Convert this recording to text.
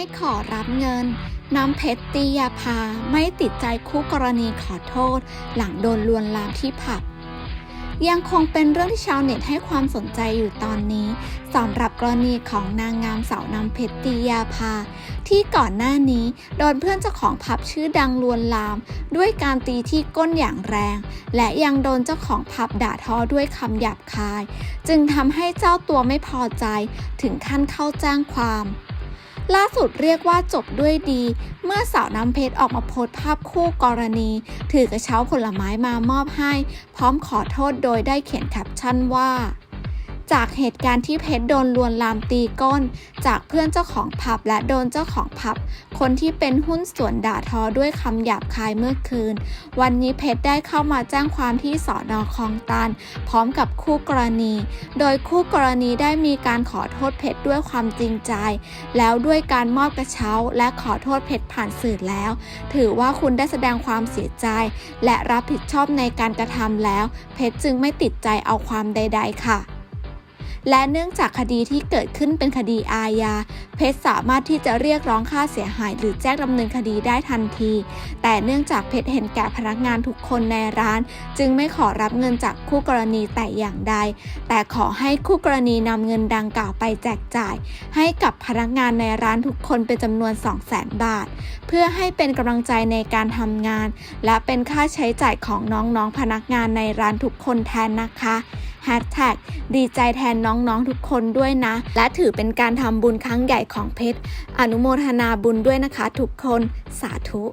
ไม่ขอรับเงิน น้ำเพชรตียาพาไม่ติดใจคู่กรณีขอโทษ หลังโดนลวนลามที่ผับ ยังคงเป็นเรื่องที่ชาวเน็ตให้ความสนใจอยู่ตอนนี้สำหรับกรณีของนางงามสาวน้ำเพชรตียาภาที่ก่อนหน้านี้โดนเพื่อนเจ้าของผับชื่อดังลวนลาม ด้วยการตีที่ก้นอย่างแรง และยังโดนเจ้าของผับด่าทอด้วยคำหยาบคาย จึงทำให้เจ้าตัวไม่พอใจถึงขั้นเข้าแจ้งความ ล่าสุดเรียกว่าจบด้วยดี เมื่อสาวน้ำเพชรออกมาโพสภาพคู่กรณี ถือกระเช้าผลไม้มามอบให้ พร้อมขอโทษโดยได้เขียนแคปชั่นว่า จากเหตุการณ์ที่เพชรโดนลวนลามตีก้น จากเพื่อนเจ้าของผับและโดนเจ้าของผับ คนที่เป็นหุ้นส่วนด่าทอด้วยคำหยาบคายเมื่อคืน วันนี้เพชรได้เข้ามาแจ้งความที่สอนอคลองตันพร้อมกับคู่กรณี โดยคู่กรณีได้มีการขอโทษเพชรด้วยความจริงใจ แล้วด้วยการมอบกระเช้า และขอโทษเพชรผ่านสื่อแล้ว ถือว่าคุณได้แสดงความเสียใจ และรับผิดชอบในการกระทำแล้ว เพชรจึงไม่ติดใจเอาความใด ๆ ค่ะ และเนื่องจากคดีที่เกิดขึ้นเป็นคดีอาญา เพชรสามารถที่จะเรียกร้องค่าเสียหายหรือแจ้งดำเนินคดีได้ทันที แต่เนื่องจากเพชรเห็นแก่พนักงานทุกคนในร้าน จึงไม่ขอรับเงินจากคู่กรณีแต่อย่างใด แต่ขอให้คู่กรณีนำเงินดังกล่าวไปแจกจ่าย ให้กับพนักงานในร้านทุกคนเป็นจำนวน 200,000 บาท เพื่อให้เป็นกำลังใจในการทำงาน และเป็นค่าใช้จ่ายของน้องๆพนักงานในร้านทุกคนแทนนะคะ แฮชแท็กดีใจแทนน้องๆทุกคนด้วยนะ และถือเป็นการทำบุญครั้งใหญ่ของเพชร อนุโมทนาบุญด้วยนะคะทุกคน สาธุ